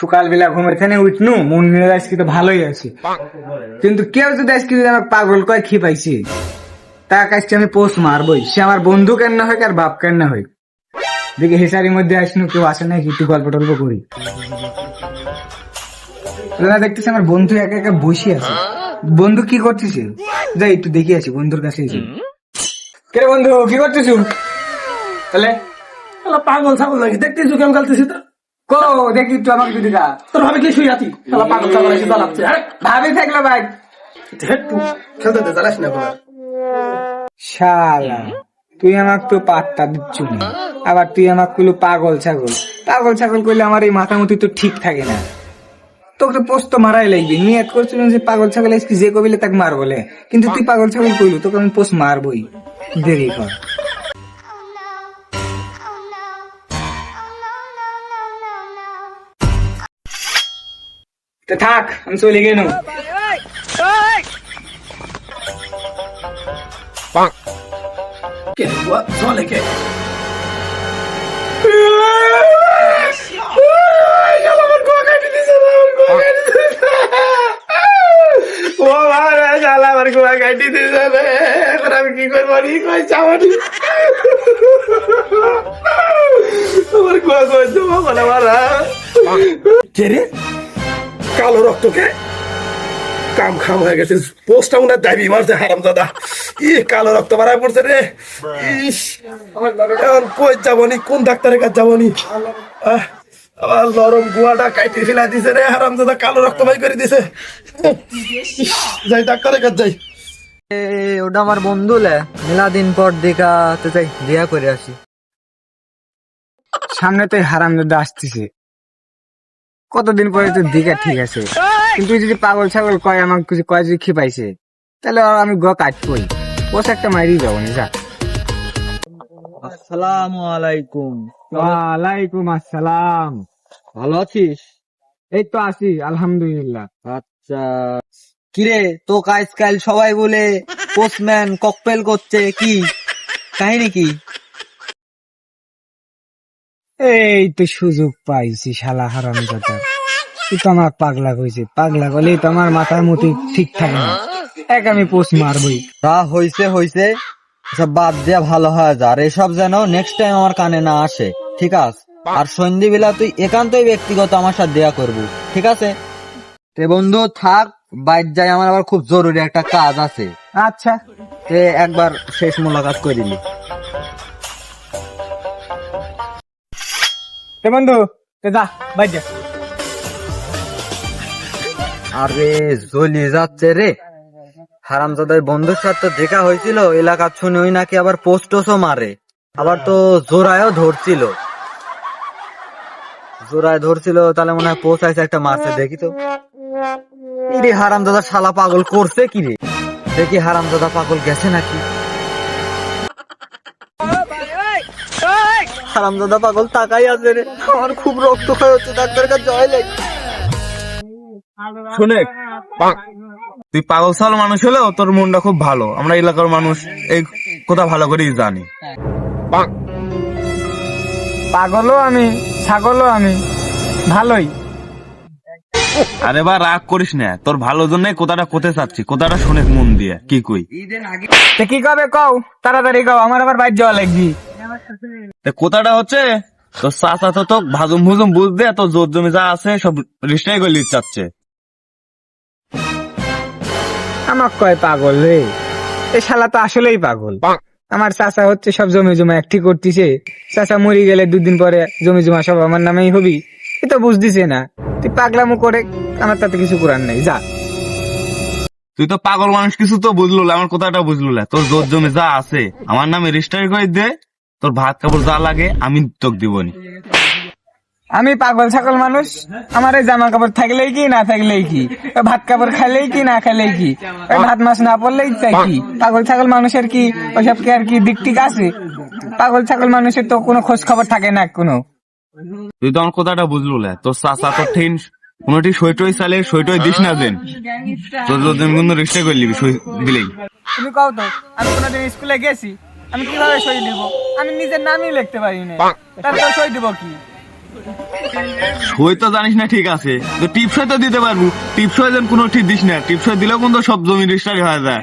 সকালবেলা ঘুমের থেকে উঠনু মন নিয়ে আজকে তো ভালোই আছে। কিন্তু কেউ যদি আজকে যদি আমাকে পাগল কয় খি পাইছি? তার কাছে আমি পোস্ট মারবই। সে আমার বন্ধু কেন না হয় আর বাপ কেন না হয়? দেখি হেসারির মধ্যে আসনু কেউ আসে নাকি একটু গল্প টল্প করি। দাদা দেখতেছি আমার বন্ধু একা একা বসে আছে। বন্ধু কি করছিস যাই একটু দেখি আছি বন্ধুর কাছে এসে। কে বন্ধু কি করছিস তাহলে পাগল ছাগল নাকি? দেখতেছি কেমন গালতেছি তো? কো দেখি একটু আমাকে যদি দেখা তোর ভাবে কি শুয়ে আছি? শালা পাগল এসে জ্বালাচ্ছে ভাবি থাকল ভাই। খেলতে দে জ্বালাস না শালা তুই আমাকে তো পাত্তা দিচ্ছ না। আবার তুই আমাকে কইলো পাগল ছাগল। পাগল ছাগল করলে আমার এই মাথামতি তো ঠিক থাকে না। তোকে পোস্ত মারাই লাগবে। নিয়ত করছিল যে পাগল ছাগল আজকে যে কবিলে তাকে মার বলে কিন্তু তুই পাগল ছাগল কইলু তোকে আমি পোস্ট মারবই। দেরি কর। তো থাক আমি চলে গেল আমার গোয়া কাটি দিছে রে। এখন আমি কি করব? নি। কই চাওয়ানি আমার গোয়া মারা কে রে? কালো রক্ত কে কাম খাম হয়ে গেছে। পোস্টটা মনে দাবি মারছে হারাম দাদা ই কালো রক্ত বাড়ায় পড়ছে রে। ইস এখন কই যাবনি? কোন ডাক্তারের কাছে যাবনি? আহ, আমার নরম গুয়াটা কাইটে ফেলা দিছে রে হারাম দাদা কালো রক্ত বাই করে দিছে। যাই ডাক্তারের কাছে যাই। ওটা আমার বন্ধু লে। মেলা দিন পর দেখা তো যাই দিয়া করে আসি। সামনে তো হারাম দাদা আসতেছে। কতদিন পরে তো দিঘা ঠিক আছে? কিন্তু যদি পাগল ছাগল কয় আমাকে কিছু কয় যদি খেপাইছে তাহলে আমি গ কাটবই বস একটা মারি যাব না যা। আসসালামু আলাইকুম। ওয়ালাইকুম আসসালাম। ভালো আছিস? এই তো আছি আলহামদুলিল্লাহ। আচ্ছা। কিরে তো আজকাল সবাই বলে পোস্টম্যান ককটেল করছে কি? কাহিনী কি? এই তো সুযোগ পাইছি শালা হারাম দাদা তুই তো আমার পাগলা কইছে পাগলা করলেই তো আমার মাথার মতো ঠিক থাকে না। এক আমি পোস্ট মারবই। তা হইছে হইছে। সব বাদ দিয়া ভালো হয় যা আর এসব যেন নেক্সট টাইম আমার কানে না আসে ঠিক আছে? আর সন্ধ্যেবেলা তুই একান্তই ব্যক্তিগত আমার সাথে দেয়া করবি ঠিক আছে? তে বন্ধু থাক বাইর যাই আমার আবার খুব জরুরি একটা কাজ আছে। আচ্ছা। তে একবার শেষ মোলাকাত করিলি আরে যাচ্ছে রে। হারামজাদার বন্ধুর সাথে দেখা হয়েছিল এলাকা ওই নাকি আবার পোস্টসও মারে। আবার তো জোড়ায়ও ধরছিল। জোড়ায় ধরছিল, তাহলে মনে হয় আছে একটা মারছে, দেখি তো। ইরে হারামজাদা শালা পাগল করছে কি রে দেখি হারামজাদা পাগল গেছে নাকি? হারামজাদা পাগল তাকাই আছে রে। আমার খুব রক্ত ক্ষয় হচ্ছে ডাক্তারের কাছে জয় লাগে। শুনে তুই পাগল সাল মানুষ হলেও তোর মনটা খুব ভালো। আমরা এলাকার মানুষ এই কথা ভালো করেই জানি। পাগলও আমি ছাগলও আমি। ভালোই। আরে বা রাগ করিস না। তোর ভালো জন্য কোথাটা কোথায় চাচ্ছি? কোথাটা শুনে মন দিয়ে। কি কই? কি কবে কও? তাড়াতাড়ি কও আমার আবার বাইর যাওয়া লাগবি। কোথাটা হচ্ছে তোর চাচা তো তোক ভাজুম ভুজুম বুঝতে তোর জোর জমি যা আছে সব রিস্টাই করে চাচ্ছে আমার কয় পাগল রে? এই শালা তো আসলেই পাগল। আমার চাচা হচ্ছে সব জমি জমা একটি করতেছে। চাচা মরি গেলে দুদিন পরে জমি জমা সব আমার নামেই হবি। এ তো বুঝতেছে না। তুই পাগলামো করে আমার তাতে কিছু করার নাই যা। তুই তো পাগল মানুষ কিছু তো বুঝলো আমার কথাটা বুঝলো তোর জোর জমি যা আছে আমার নামে রেজিস্টার করে দে। তোর ভাত কাপড় যা লাগে আমি তোকে দিবনি। আমি পাগল ছাগল মানুষ আমার এই জামা কাপড় থাকলেই কি না থাকলেই কি? ভাত কাপড় খাইলেই কি না খাইলেই কি? ভাত মাছ না পড়লেই চাই কি? পাগল ছাগল মানুষের কি ওইসব কি আর কি দিক ঠিক আছে? পাগল ছাগল মানুষের তো কোনো খোঁজ খবর থাকে না কোনো। তুই তো আমার কথাটা বুঝলো না তোর চাচা তোর ঠেন কোনটি সইটই চালে সইটই দিস না দেন তোর যদি কিন্তু রিক্সা করে নিবি দিলেই। তুমি কও তো আমি কোনোদিন স্কুলে গেছি আমি কীভাবে সই দিব? আমি নিজের নামই লিখতে পারি না তারপর সই দিব কি? সই তো জানিস না ঠিক আছে। তো টিপসই তো দিতে পারব। টিপসই যেন কোনো ঠিক দিস না। টিপসই দিলেও কিন্তু সব জমি রেজিস্ট্রি হয়ে যায়।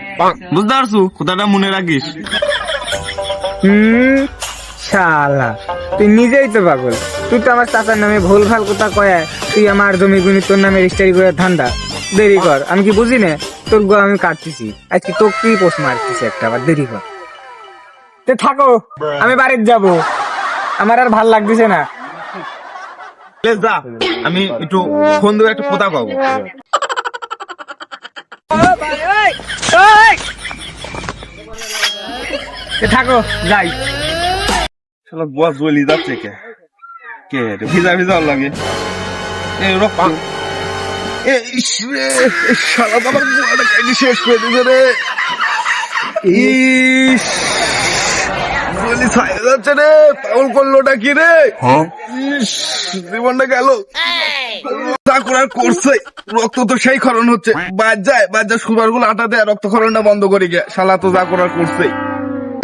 বুঝতে পারছ? কথাটা মনে রাখিস। হুম শালা। তুই নিজেই তো পাগল। তুই তো আমার চাচার নামে ভুল ভালো কথা কয়ে তুই আমার জমি গুনি তোর নামে রেজিস্ট্রি করে ধান্দা। দেরি কর আমি কি বুঝি না? তোর গো আমি কাটতেছি। আজকে তোর কি পোষ মারতেছি একটা আবার দেরি কর। তে থাকো আমি বাড়িতে যাব। আমার আর ভালো লাগতেছে না। যা আমি একটু ফোন দেবো একটু কথা কব। তে থাকো যাই। শালা বুয়া জ্বলি যাচ্ছে কে? কে ভিজা ভিজা লাগে। এ রক্ত। এ ইস রে শালা বুয়াটা শেষ করে দিবে রে। ইস। ছাই যাচ্ছে রে পাগল করলোটা কি রে? জীবনটা গেল। করার করছে। রক্ত তো সেই খরণ হচ্ছে। বাদ যায় বাদ যায় সুবারগুলো আটা দেয় রক্তক্ষরণটা বন্ধ করি গে। শালা তো যা করার করছেই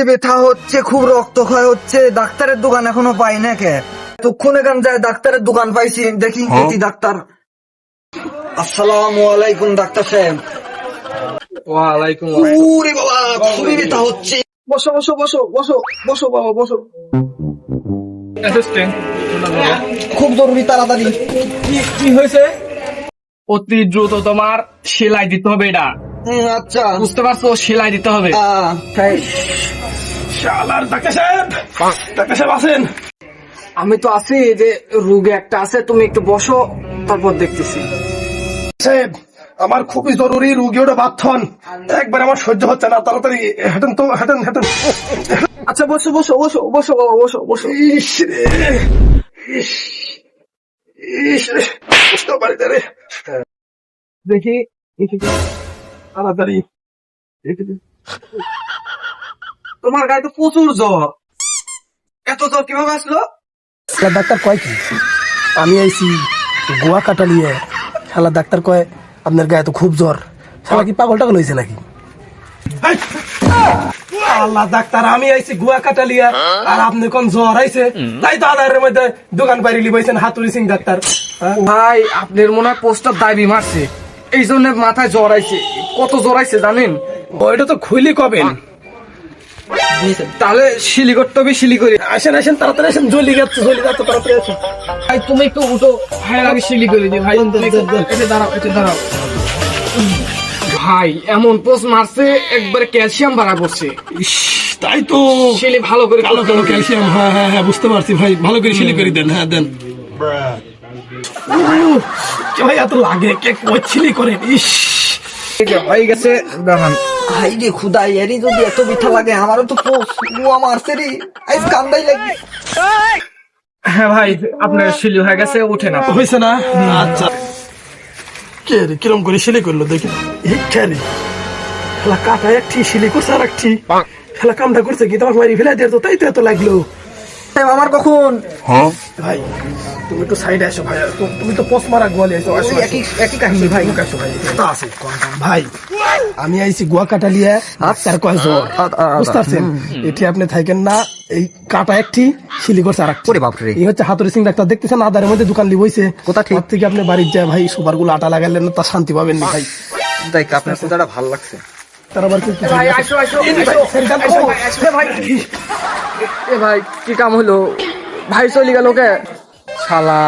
ব্যথা হচ্ছে খুব রক্তক্ষয় হচ্ছে। ডাক্তারের দোকান এখনও পাই না কে। তখন এখান যায় ডাক্তারের দোকান পাইছি দেখি দেখি ডাক্তার। আসসালামু আলাইকুম ডাক্তার সাহেব। ওয়ালাইকুম বাবা খুবই ব্যথা হচ্ছে। বসো বসো বসো বসো বসো বাবা বসো। খুব জরুরি তাড়াতাড়ি। কি হয়েছে? অতি দ্রুত তোমার সেলাই দিতে হবে এটা। আচ্ছা। বুঝতে পারছ? সেলাই দিতে হবে। শালার ডাক্তার সাহেব ডাক্তার সাহেব আছেন? আমি তো আছি যে রোগে একটা আছে তুমি একটু বসো তারপর দেখতেছি। সাহেব আমার খুবই জরুরি রুগী ওটা বাথন একবার আমার সহ্য হচ্ছে না তাড়াতাড়ি হেঁটেন তো হেঁটেন হেঁটেন। আচ্ছা বসো বসো বসো বসো বসো বসো। ইস রে ইস রে বুঝতে পারি রে। দেখি দেখি তাড়াতাড়ি। তোমার গায়ে তো প্রচুর জ্বর। এত জ্বর কীভাবে আসলো? ডাক্তার কয় কি? আমি আইছি গোয়া কাটা নিয়ে। শালা ডাক্তার কয় আপনার গায়ে তো খুব জ্বর। সারা কি পাগল টাগল হয়েছে নাকি আল্লাহ ডাক্তার আমি আইছি গুয়া কাটালিয়া আর আপনি কোন জ্বর আইছে? তাই তো আধারের মধ্যে দোকান বাইরে লিবাইছেন হাতুরি সিং ডাক্তার। হ্যাঁ? ভাই আপনার মনে হয় পোস্টার দাবি মারছে। এই জন্য মাথায় জ্বর আইছে। কত জ্বর আইছে জানেন? ওইটা তো খুলি কবেন? তাহলে শিলি করতে হবে শিলি করে আসেন আসেন তাড়াতাড়ি আসেন জ্বলি যাচ্ছে জ্বলি যাচ্ছে তাড়াতাড়ি আসেন। ভাই তুমি একটু উঠো। শিলি করে দিই। ভাই তুমি একটু- দাঁড়াও এসে দাঁড়াও। ভাই এমন পোস্ট মারছে একবারে ক্যালসিয়াম বাড়া করছে। তাই তো। শিলি ভালো করে কালো কালো ক্যালসিয়াম হ্যাঁ হ্যাঁ হ্যাঁ বুঝতে পারছি ভাই। ভালো করে সিলি করে দেন হ্যাঁ দেন। ভাই এত লাগে কে কচ্ছিলি করে ইস। হয়ে গেছে। দাঁড়ান। হাই রে খুদাই এরি যদি এত মিঠা লাগে আমারও তো মারছে রে আইস কান্দাই হ্যাঁ ভাই আপনার শিলি হয়ে গেছে উঠে না হয়েছে না? আচ্ছা। কে রে কিরম করে শিলি করল দেখি। রে খেলা কাটা একটি শিলি করছে আর একটি খেলা কামটা করছে কি তোমাকে মারি ফেলে দিয়ে তো তাই তো এত লাগল। আমার কখন? ভাই তুমি একটু সাইডে আসো ভাই। তো- তুমি তো পোস্ট মারা গোয়ালে আসো আসো একই একই কাহিনী ভাই। আসো ভাই। তা আছে। ভাই আমি আইছি গোয়া কাটা লিয়ে তার কয় জ্বর আ- আ- আ- বুঝতে পারছেন এটি আপনি থাকেন না এই কাটা একটি করছে আর ওরে বাপরে। এই হচ্ছে হাতুরি সিং ডাক্তার। দেখতেছেন আদারের মধ্যে দোকান লিবইছে কোথা ঠিক? থেকে আপনি বাড়ির যায় ভাই সুপারগুলো আটা লাগালেন না তা শান্তি পাবেন না ভাই। দেখ আপনার কথাটা ভালো লাগছে। তার আবার কি ভাই আসো আসো ভাই, ভাই এ ভাই কি কাম হলো? ভাই চলে গেল কে? শালা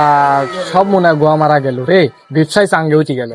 সব মনে গোয়া মারা গেল রে। ব্যবসায় চাঙ্গে উঠে গেল।